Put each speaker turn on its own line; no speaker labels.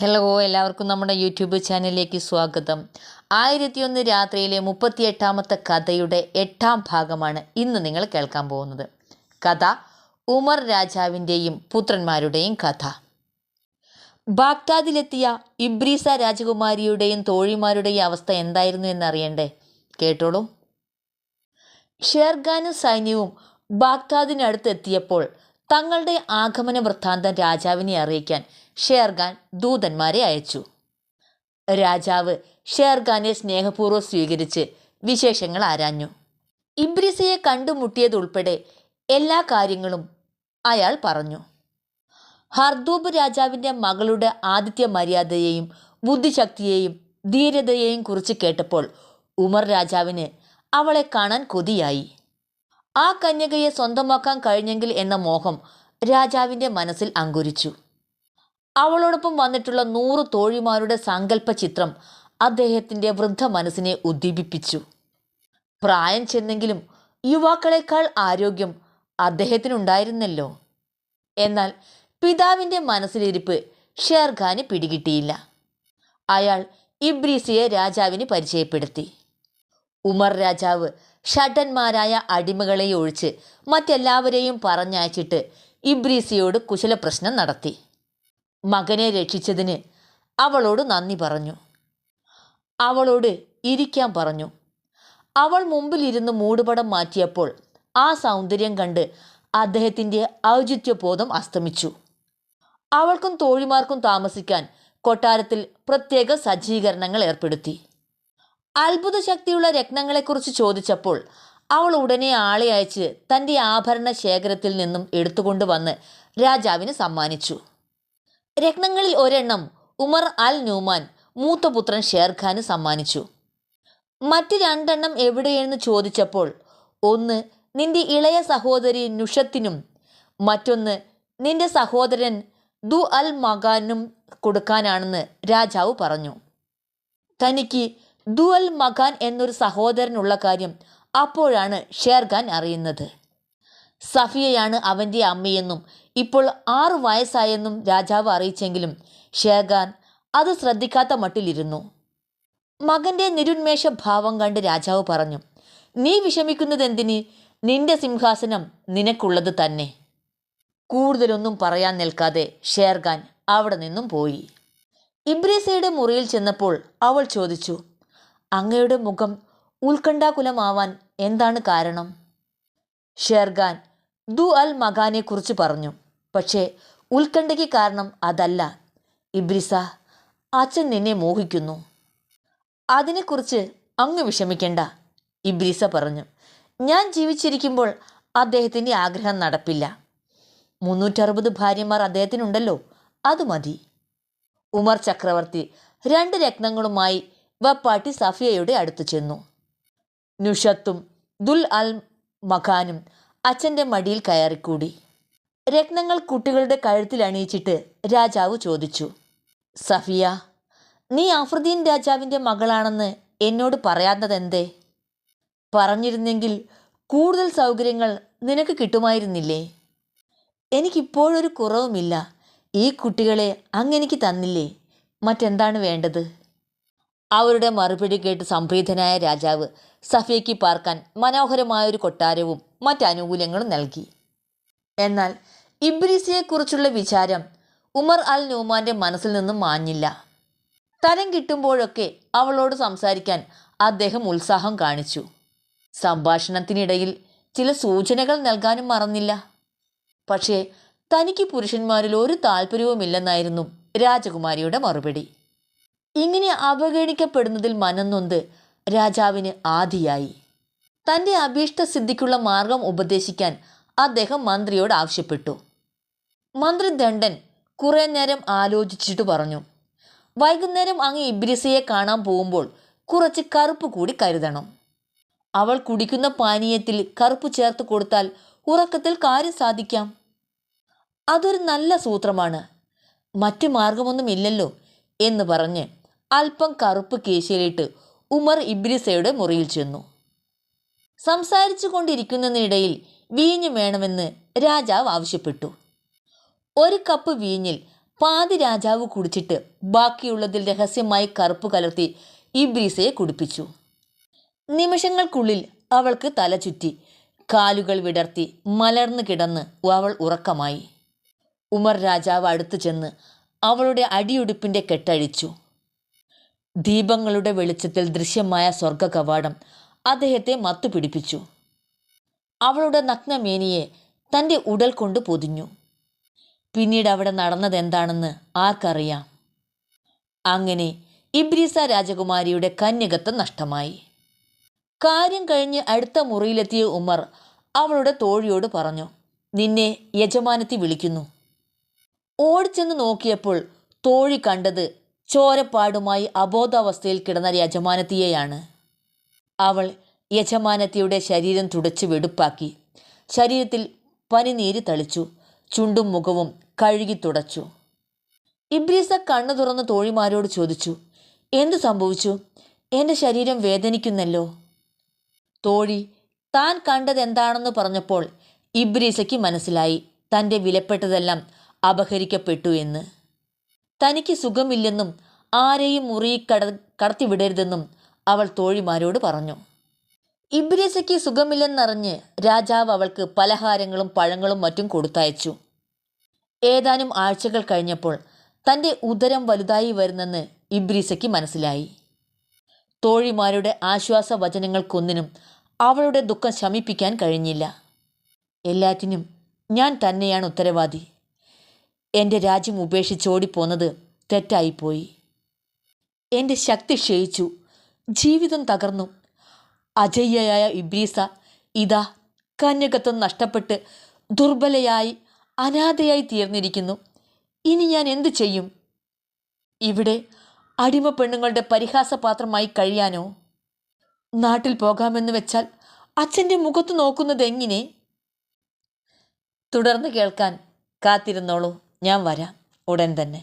Hello എല്ലാവർക്കും നമ്മുടെ YouTube ചാനലിലേക്ക് സ്വാഗതം. ആയിരത്തിയൊന്ന് രാത്രിയിലെ മുപ്പത്തിയെട്ടാമത്തെ കഥയുടെ എട്ടാം ഭാഗമാണ് ഇന്ന് നിങ്ങൾ കേൾക്കാൻ പോകുന്നത്. കഥ ഉമർ രാജാവിന്റെയും പുത്രന്മാരുടെയും കഥ. ബാഗ്ദാദിലെത്തിയ ഇബ്രീസ രാജകുമാരിയുടെയും തോഴിമാരുടെയും അവസ്ഥ എന്തായിരുന്നു എന്നറിയണ്ടേ? കേട്ടോളൂ. ഷേർഖാനും സൈന്യവും ബാഗ്ദാദിനടുത്ത് എത്തിയപ്പോൾ തങ്ങളുടെ ആഗമന വൃത്താന്തം രാജാവിനെ അറിയിക്കാൻ ഷേർഖാൻ ദൂതന്മാരെ അയച്ചു. രാജാവ് ഷേർഖാനെ സ്നേഹപൂർവം സ്വീകരിച്ച് വിശേഷങ്ങൾ ആരാഞ്ഞു. ഇബ്രിസയെ കണ്ടുമുട്ടിയതുൾപ്പെടെ എല്ലാ കാര്യങ്ങളും അയാൾ പറഞ്ഞു. ഹർദൂബ് രാജാവിന്റെ മകളുടെ ആദിത്യ മര്യാദയെയും ബുദ്ധിശക്തിയെയും ധീരതയെയും കുറിച്ച് കേട്ടപ്പോൾ ഉമർ രാജാവിന് അവളെ കാണാൻ കൊതിയായി. ആ കന്യകയെ സ്വന്തമാക്കാൻ കഴിഞ്ഞെങ്കിൽ എന്ന മോഹം രാജാവിന്റെ മനസ്സിൽ അങ്കുരിച്ചു. അവളോടൊപ്പം വന്നിട്ടുള്ള നൂറ് തോഴിമാരുടെ സങ്കല്പ ചിത്രം അദ്ദേഹത്തിന്റെ വൃദ്ധ മനസ്സിനെ ഉദ്ദീപിപ്പിച്ചു. പ്രായം ചെന്നെങ്കിലും യുവാക്കളെക്കാൾ ആരോഗ്യം അദ്ദേഹത്തിനുണ്ടായിരുന്നല്ലോ. എന്നാൽ പിതാവിന്റെ മനസ്സിലിരിപ്പ് ഷേർഖാന് പിടികിട്ടിയില്ല. അയാൾ ഇബ്രീസിയെ രാജാവിന് പരിചയപ്പെടുത്തി. ഉമർ രാജാവ് ഷഡന്മാരായ അടിമകളെ ഒഴിച്ച് മറ്റെല്ലാവരെയും പറഞ്ഞയച്ചിട്ട് ഇബ്രീസിയോട് കുശലപ്രശ്നം നടത്തി. മകനെ രക്ഷിച്ചതിന് അവളോട് നന്ദി പറഞ്ഞു. അവളോട് ഇരിക്കാൻ പറഞ്ഞു. അവൾ മുമ്പിലിരുന്ന് മൂടുപടം മാറ്റിയപ്പോൾ ആ സൗന്ദര്യം കണ്ട് അദ്ദേഹത്തിന്റെ ഔചിത്യബോധം അസ്തമിച്ചു. അവൾക്കും തോഴിമാർക്കും താമസിക്കാൻ കൊട്ടാരത്തിൽ പ്രത്യേക സജ്ജീകരണങ്ങൾ ഏർപ്പെടുത്തി. അത്ഭുത ശക്തിയുള്ള രത്നങ്ങളെക്കുറിച്ച് ചോദിച്ചപ്പോൾ അവൾ ഉടനെ ആളെ അയച്ച് തന്റെ ആഭരണ ശേഖരത്തിൽ നിന്നും എടുത്തുകൊണ്ടുവന്ന് രാജാവിന് സമ്മാനിച്ചു. രത്നങ്ങളിൽ ഒരെണ്ണം ഉമർ അൽ ന്യൂമാൻ മൂത്തപുത്രൻ ഷേർഖാന് സമ്മാനിച്ചു. മറ്റ് രണ്ടെണ്ണം എവിടെയെന്ന് ചോദിച്ചപ്പോൾ ഒന്ന് നിന്റെ ഇളയ സഹോദരി നുഷത്തിനും മറ്റൊന്ന് നിന്റെ സഹോദരൻ ദു അൽ മകാനും കൊടുക്കാനാണെന്ന് രാജാവ് പറഞ്ഞു. തനിക്ക് ദു മഖാൻ എന്നൊരു സഹോദരനുള്ള കാര്യം അപ്പോഴാണ് ഷേർഖാൻ അറിയുന്നത്. സഫിയയാണ് അവന്റെ അമ്മയെന്നും ഇപ്പോൾ ആറ് വയസ്സായെന്നും രാജാവ് അറിയിച്ചെങ്കിലും ഷേർഖാൻ അത് ശ്രദ്ധിക്കാത്ത മട്ടിലിരുന്നു. മകന്റെ നിരുന്മേഷ ഭാവം കണ്ട് രാജാവ് പറഞ്ഞു നീ വിഷമിക്കുന്നതെന്തിന്? നിന്റെ സിംഹാസനം നിനക്കുള്ളത് തന്നെ. കൂടുതലൊന്നും പറയാൻ നിൽക്കാതെ ഷേർഖാൻ അവിടെ നിന്നും പോയി. ഇബ്രീസയുടെ മുറിയിൽ ചെന്നപ്പോൾ അവൾ ചോദിച്ചു അങ്ങയുടെ മുഖം ഉത്കണ്ഠാകുലമാവാൻ എന്താണ് കാരണം? ഷേർഖാൻ ദു അൽ കുറിച്ച് പറഞ്ഞു. പക്ഷേ ഉത്കണ്ഠയ്ക്ക് കാരണം അതല്ല. ഇബ്രിസ അച്ഛൻ നിന്നെ മോഹിക്കുന്നു. അതിനെക്കുറിച്ച് അങ്ങ് വിഷമിക്കേണ്ട ഇബ്രീസ പറഞ്ഞു. ഞാൻ ജീവിച്ചിരിക്കുമ്പോൾ അദ്ദേഹത്തിന്റെ ആഗ്രഹം നടപ്പില്ല. മുന്നൂറ്ററുപത് ഭാര്യമാർ അദ്ദേഹത്തിനുണ്ടല്ലോ അത് മതി. ഉമർ ചക്രവർത്തി രണ്ട് രത്നങ്ങളുമായി വപ്പാട്ടി സഫിയയുടെ അടുത്ത് ചെന്നു. നുഷത്തും ദുൽ അൽ മഖാനും അച്ഛന്റെ മടിയിൽ കയറിക്കൂടി. രത്നങ്ങൾ കുട്ടികളുടെ കഴുത്തിൽ അണിയിച്ചിട്ട് രാജാവ് ചോദിച്ചു സഫിയ നീ ആഫ്രദീൻ രാജാവിന്റെ മകളാണെന്ന് എന്നോട് പറയാത്തതെന്തേ? പറഞ്ഞിരുന്നെങ്കിൽ കൂടുതൽ സൗകര്യങ്ങൾ നിനക്ക് കിട്ടുമായിരുന്നില്ലേ? എനിക്കിപ്പോഴൊരു കുറവുമില്ല. ഈ കുട്ടികളെ അങ്ങെനിക്ക് തന്നില്ലേ? മറ്റെന്താണ് വേണ്ടത്? അവരുടെ മറുപടി കേട്ട് സംപ്രീതനായ രാജാവ് സഫിയയ്ക്ക് പാർക്കാൻ മനോഹരമായൊരു കൊട്ടാരവും മറ്റാനുകൂല്യങ്ങളും നൽകി. എന്നാൽ ഇബ്രീസിയെക്കുറിച്ചുള്ള വിചാരം ഉമർ അൽ നൂമാന്റെ മനസ്സിൽ നിന്നും മാഞ്ഞില്ല. തരം കിട്ടുമ്പോഴൊക്കെ അവളോട് സംസാരിക്കാൻ അദ്ദേഹം ഉത്സാഹം കാണിച്ചു. സംഭാഷണത്തിനിടയിൽ ചില സൂചനകൾ നൽകാനും മറന്നില്ല. പക്ഷേ തനിക്ക് പുരുഷന്മാരിൽ ഒരു താല്പര്യവുമില്ലെന്നായിരുന്നു രാജകുമാരിയുടെ മറുപടി. ഇങ്ങനെ അവഗണിക്കപ്പെടുന്നതിൽ മനന്നൊന്ത് രാജാവിന് ആദിയായി. തന്റെ അഭീഷ്ട സിദ്ധിക്കുള്ള മാർഗം ഉപദേശിക്കാൻ അദ്ദേഹം മന്ത്രിയോട് ആവശ്യപ്പെട്ടു. മന്ത്രി ദണ്ഡൻ കുറേ നേരം ആലോചിച്ചിട്ട് പറഞ്ഞു വൈകുന്നേരം അങ്ങ് ഇബ്രിസയെ കാണാൻ പോകുമ്പോൾ കുറച്ച് കറുപ്പ് കൂടി കരുതണം. അവൾ കുടിക്കുന്ന പാനീയത്തിൽ കറുപ്പ് ചേർത്ത് കൊടുത്താൽ ഉറക്കത്തിൽ കാര്യം സാധിക്കാം. അതൊരു നല്ല സൂത്രമാണ്. മറ്റു മാർഗമൊന്നുമില്ലല്ലോ എന്ന് പറഞ്ഞ് അല്പം കറുപ്പ് കേശയിലിട്ട് ഉമർ ഇബ്രിസയുടെ മുറിയിൽ ചെന്നു. സംസാരിച്ചു കൊണ്ടിരിക്കുന്നതിനിടയിൽ വീഞ്ഞ് വേണമെന്ന് രാജാവ് ആവശ്യപ്പെട്ടു. ഒരു കപ്പ് വീഞ്ഞിൽ പാതി രാജാവ് കുടിച്ചിട്ട് ബാക്കിയുള്ളതിൽ രഹസ്യമായി കറുപ്പ് കലർത്തി ഇബ്രീസയെ കുടിപ്പിച്ചു. നിമിഷങ്ങൾക്കുള്ളിൽ അവൾക്ക് തല ചുറ്റി കാലുകൾ വിടർത്തി മലർന്നു കിടന്ന് അവൾ ഉറക്കമായി. ഉമർ രാജാവ് അടുത്തു ചെന്ന് അവളുടെ അടിയുടുപ്പിന്റെ കെട്ടഴിച്ചു. ദീപങ്ങളുടെ വെളിച്ചത്തിൽ ദൃശ്യമായ സ്വർഗ കവാടം അദ്ദേഹത്തെ മത്തുപിടിപ്പിച്ചു. അവളുടെ നഗ്നമേനിയെ തന്റെ ഉടൽ കൊണ്ട് പൊതിഞ്ഞു. പിന്നീട് അവിടെ നടന്നതെന്താണെന്ന് ആർക്കറിയാം? അങ്ങനെ ഇബ്രീസ രാജകുമാരിയുടെ കന്യകത്വം നഷ്ടമായി. കാര്യം കഴിഞ്ഞ് അടുത്ത മുറിയിലെത്തിയ ഉമർ അവളുടെ തോഴിയോട് പറഞ്ഞു നിന്നെ യജമാനത്തി വിളിക്കുന്നു. ഓടിച്ചെന്ന് നോക്കിയപ്പോൾ തോഴി കണ്ടത് ചോരപ്പാടുമായി അബോധാവസ്ഥയിൽ കിടന്ന യജമാനത്തിയെയാണ്. അവൾ യജമാനത്തിയുടെ ശരീരം തുടച്ച് വെടുപ്പാക്കി. ശരീരത്തിൽ പനിനീര് തളിച്ചു. ചുണ്ടും മുഖവും കഴുകി തുടച്ചു. ഇബ്രീസ കണ്ണു തുറന്ന് തോഴിമാരോട് ചോദിച്ചു എന്തു സംഭവിച്ചു? എന്റെ ശരീരം വേദനിക്കുന്നല്ലോ? തോഴി താൻ കണ്ടതെന്താണെന്ന് പറഞ്ഞപ്പോൾ ഇബ്രീസയ്ക്ക് മനസ്സിലായി. തന്റെ വിലപ്പെട്ടതെല്ലാം അപഹരിക്കപ്പെട്ടു എന്ന്. തനിക്ക് സുഖമില്ലെന്നും ആരെയും മുറി കട കടത്തിവിടരുതെന്നും അവൾ തോഴിമാരോട് പറഞ്ഞു. ഇബ്രീസയ്ക്ക് സുഖമില്ലെന്നറിഞ്ഞ് രാജാവ് അവൾക്ക് പലഹാരങ്ങളും പഴങ്ങളും മറ്റും കൊടുത്തയച്ചു. ഏതാനും ആഴ്ചകൾ കഴിഞ്ഞപ്പോൾ തന്റെ ഉദരം വലുതായി വരുന്നെന്ന് ഇബ്രീസയ്ക്ക് മനസ്സിലായി. തോഴിമാരുടെ ആശ്വാസ വചനങ്ങൾക്കൊന്നിനും അവളുടെ ദുഃഖം ശമിപ്പിക്കാൻ കഴിഞ്ഞില്ല. എല്ലാറ്റിനും ഞാൻ തന്നെയാണ് ഉത്തരവാദി. എന്റെ രാജ്യം ഉപേക്ഷിച്ച് ഓടിപ്പോന്നത് തെറ്റായിപ്പോയി. എന്റെ ശക്തി ക്ഷയിച്ചു. ജീവിതം തകർന്നു. അജയ്യയായ ഇബ്രീസ ഇതാ കന്യകത്വം നഷ്ടപ്പെട്ട് ദുർബലയായി അനാഥയായി തീർന്നിരിക്കുന്നു. ഇനി ഞാൻ എന്തു ചെയ്യും? ഇവിടെ അടിമ പെണ്ണുങ്ങളുടെ പരിഹാസപാത്രമായി കഴിയാനോ? നാട്ടിൽ പോകാമെന്ന് വെച്ചാൽ അച്ഛന്റെ മുഖത്ത് നോക്കുന്നത് എങ്ങനെ? തുടർന്ന് കേൾക്കാൻ കാത്തിരുന്നോളൂ. ഞാൻ വരാം. ഉടൻ തന്നെ.